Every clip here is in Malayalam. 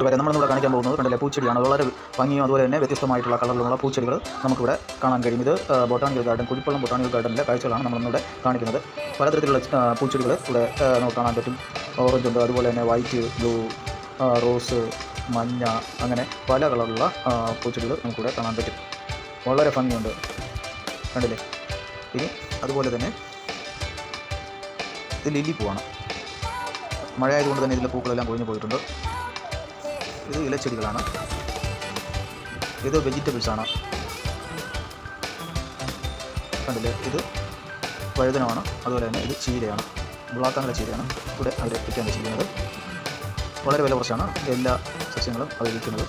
വരെ നമ്മളിവിടെ കാണിക്കാൻ പോകുന്നത് കണ്ടില്ലേ? പൂച്ചെടിയാണ്. വളരെ ഭംഗിയും അതുപോലെ തന്നെ വ്യത്യസ്തമായിട്ടുള്ള കളറിലുള്ള പൂച്ചെടികൾ നമുക്കിവിടെ കാണാൻ കഴിയും. ഇത് ബൊട്ടാണിക്കൽ ഗാർഡൻ കുഴിപ്പള്ളം ബൊട്ടാണിക്കൽ ഗാർഡനിലെ കാഴ്ചകളാണ് നമ്മളിവിടെ കാണിക്കുന്നത്. പലതരത്തിലുള്ള പൂച്ചെടികൾ ഇവിടെ നമുക്ക് കാണാൻ പറ്റും. ഓറഞ്ച് ഉണ്ട് അതുപോലെ തന്നെ വൈറ്റ് ബ്ലൂ റോസ് മഞ്ഞ അങ്ങനെ പല കളറിലുള്ള ആ, പൂച്ചെടികൾ നമുക്കിവിടെ കാണാൻ പറ്റും. വളരെ ഭംഗിയുണ്ട്. കണ്ടില്ലേ? ഇനി അതുപോലെ തന്നെ ഇത് ലില്ലി പൂവാണ്. മഴ ആയതുകൊണ്ട് തന്നെ ഇതിലെ പൂക്കളെല്ലാം കൊഴിഞ്ഞു പോയിട്ടുണ്ട്. ഇത് ഇലച്ചെടികളാണ്. ഇത് വെജിറ്റബിൾസ് ആണ് കണ്ടില്ലേ? ഇത് വഴുതനമാണ്. അതുപോലെ തന്നെ ഇത് ചീരയാണ്. ബ്ലാക്കാനുള്ള ചീരയാണ് ഇവിടെ അവർ വിൽക്കാൻ വെച്ചിരിക്കുന്നത്. വളരെ വില കുറച്ചാണ് എല്ലാ സസ്യങ്ങളും അവർ വിൽക്കുന്നത്.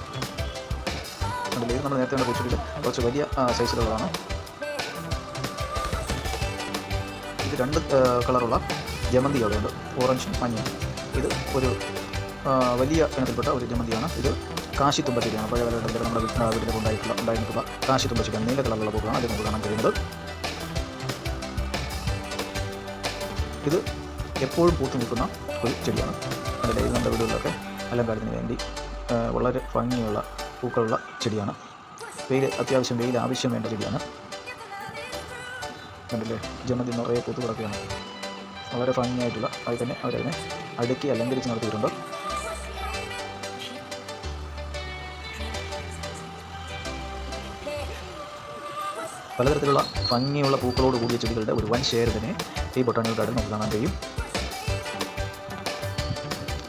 കണ്ടില്ലേ? നമ്മൾ നേരത്തെ കണ്ട പൂച്ചെടികൾ കുറച്ച് വലിയ സൈസിലുള്ളതാണ് ഇത് രണ്ട് കളറുള്ള ജമന്തി അവിടെയുണ്ട്. ഓറഞ്ചും മഞ്ഞയും ഇത് ഒരു വലിയ ഇനത്തിൽപ്പെട്ട ഒരു ജമന്തിയാണ്. ഇത് കാശി ചെടിയാണ് പഴയ കാലഘട്ടത്തിൽ നമ്മുടെ വീട്ടിലുണ്ടായിട്ടുള്ള ഉണ്ടായിട്ടുള്ള ഉണ്ടായിരുന്നിട്ടുള്ള കാശിത്തുമ്പ ചെടിയാണ് നീല കളറുള്ള പൂക്കളാണ് അതിനെ നമുക്ക് കാണാൻ കഴിയുന്നത്. ഇത് എപ്പോഴും പൂത്തു നിൽക്കുന്ന ഒരു ചെടിയാണ്. അതിന്റെ നമ്മുടെ വീടുകളിലൊക്കെ അലങ്കാരത്തിന് വേണ്ടി വളരെ ഭംഗിയുള്ള പൂക്കളുള്ള ചെടിയാണ്. വെയിൽ അത്യാവശ്യം വെയിൽ ആവശ്യം വേണ്ട ചെടിയാണ്. കണ്ടില്ലേ? ജമന്തി നിറയെ പൂത്തു കിടക്കുകയാണ് വളരെ ഭംഗിയായിട്ടുള്ള അത് തന്നെ അവരതിനെ അടുക്കി അലങ്കരിച്ച് നടത്തിയിട്ടുണ്ട്. പലതരത്തിലുള്ള ഭംഗിയുള്ള പൂക്കളോട് കൂടിയ ചെടികളുടെ ഒരു വൻ ഷെയർ തന്നെ ഈ ബൊട്ടാണിക്കൽ ഗാർഡൻ നമുക്ക് കാണാൻ കഴിയും.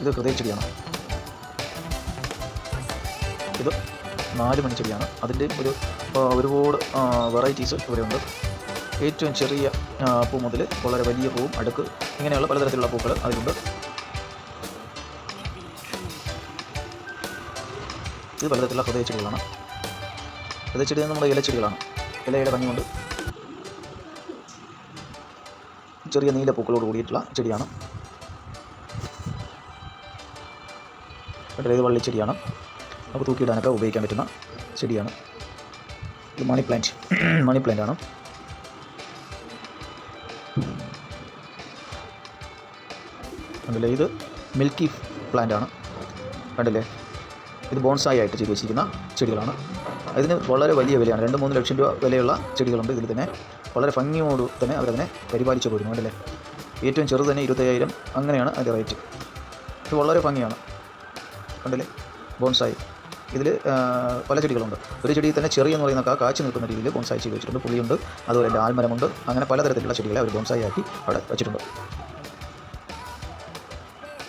ഇത് ഹൃദയ ചെടിയാണ്. ഇത് നാല് മണി ചെടിയാണ്. അതിന്റെ ഒരു ഒരുപാട് വെറൈറ്റീസ് ഇവിടെയുണ്ട്. ഏറ്റവും ചെറിയ പൂ മുതൽ വളരെ വലിയ പൂവും അടുക്ക് ഇങ്ങനെയുള്ള പലതരത്തിലുള്ള പൂക്കൾ അതിലുണ്ട്. ഇത് പലതരത്തിലുള്ള ഹൃദയ ചെടികളാണ്. ഹൃദയ ചെടി നമ്മുടെ ഇലച്ചെടികളാണ്. ഇലയുടെ ഭംഗി കൊണ്ട് ചെറിയ നീല പൂക്കളോട് കൂടിയിട്ടുള്ള ചെടിയാണ്. കണ്ടത് ഇത് വള്ളിച്ചെടിയാണ് നമുക്ക് തൂക്കിയിടാനൊക്കെ ഉപയോഗിക്കാൻ പറ്റുന്ന ചെടിയാണ്. ഇത് മണി പ്ലാന്റ്. മണി പ്ലാന്റ് ആണ്. കണ്ടില്ലേ? ഇത് മിൽക്കി പ്ലാന്റ് ആണ്. കണ്ടില്ലേ? ഇത് ബോൺസായി ആയിട്ട് ചെയ്ത് വെച്ചിരിക്കുന്ന ചെടികളാണ്. ഇതിന് വളരെ വലിയ വിലയാണ്. രണ്ട് മൂന്ന് ലക്ഷം രൂപ വിലയുള്ള ചെടികളുണ്ട് ഇതിൽ തന്നെ. വളരെ ഭംഗിയോട് തന്നെ അവരതിനെ പരിപാലിച്ചു പോരുന്നു അല്ലേ ഏറ്റവും ചെറുത് തന്നെ ഇരുപത്തയ്യായിരം. അങ്ങനെയാണ് അതിന്റെ റേറ്റ്. ഇത് വളരെ ഭംഗിയാണ് കണ്ടില്ലേ? ബോൺസായി. ഇതിൽ പല ചെടികളുണ്ട്. ഒരു ചെടിയിൽ തന്നെ ചെറിയെന്ന് പറയുന്ന കാ കാച്ചു നിൽക്കുന്ന രീതിയിൽ ബോൺസായി ചെയ്ത് വെച്ചിട്ടുണ്ട്. പുളിയുണ്ട് അതുപോലെ തന്നെ ആൽമരമുണ്ട്. അങ്ങനെ പലതരത്തിലുള്ള ചെടികളെ അവർ ബോൺസായി ആക്കി അവിടെ വെച്ചിട്ടുണ്ട്.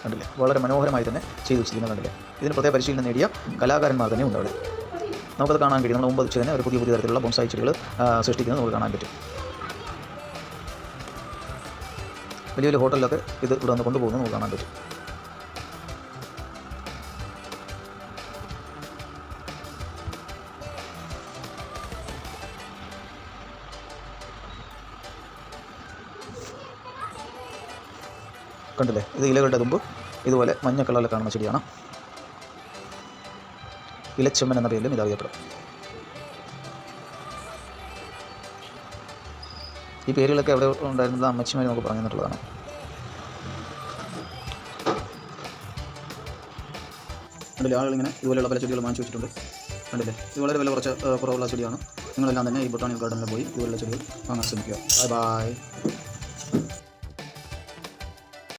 കണ്ടില്ലേ? വളരെ മനോഹരമായി തന്നെ ചെയ്തു വെച്ചിരിക്കുന്നത് കണ്ടില്ലേ? ഇതിന് പ്രത്യേക പരിശീലനം നേടിയ കലാകാരന്മാർ തന്നെ ഉണ്ട് അവിടെ. നമുക്കത് കാണാൻ കഴിയും. നമ്മൾ മുമ്പ് വെച്ച് തന്നെ ഒരു പുതിയ പുതിയ തരത്തിലുള്ള ബോൺസായി ചെടികൾ സൃഷ്ടിക്കുന്നത് നമുക്ക് കാണാൻ പറ്റും. വലിയ വലിയ ഹോട്ടലിലൊക്കെ ഇത് ഇവിടെ നിന്ന് കൊണ്ടുപോകുന്നത് നമുക്ക് കാണാൻ പറ്റും. കണ്ടില്ലേ? ഇത് ഇലകളുടെ തുമ്പ്. ഇതുപോലെ മഞ്ഞ കളറിൽ കാണുന്ന ചെടിയാണ്. ഇലച്ചെമ്മൻ എന്ന പേരിലും ഇത് അറിയപ്പെടും. ഈ പേരുകളൊക്കെ എവിടെ ഉണ്ടായിരുന്നത് അമ്മച്ചിമാർ നമുക്ക് പറഞ്ഞു തന്നിട്ടുള്ളതാണ്. കണ്ടില്ലേ? ആളുകളിങ്ങനെ ഇതുപോലെയുള്ള പല ചെടികൾ വാങ്ങിച്ചു വെച്ചിട്ടുണ്ട്. കണ്ടില്ലേ? ഇത് വളരെ വില കുറച്ച് കുറവുള്ള ചെടിയാണ്. നിങ്ങളെല്ലാം തന്നെ ഈ ബൊട്ടാണിക്കൽ ഗാർഡനിൽ പോയി ഇതുപോലുള്ള ചെടികൾ വാങ്ങാൻ ശ്രമിക്കുക. Bye bye.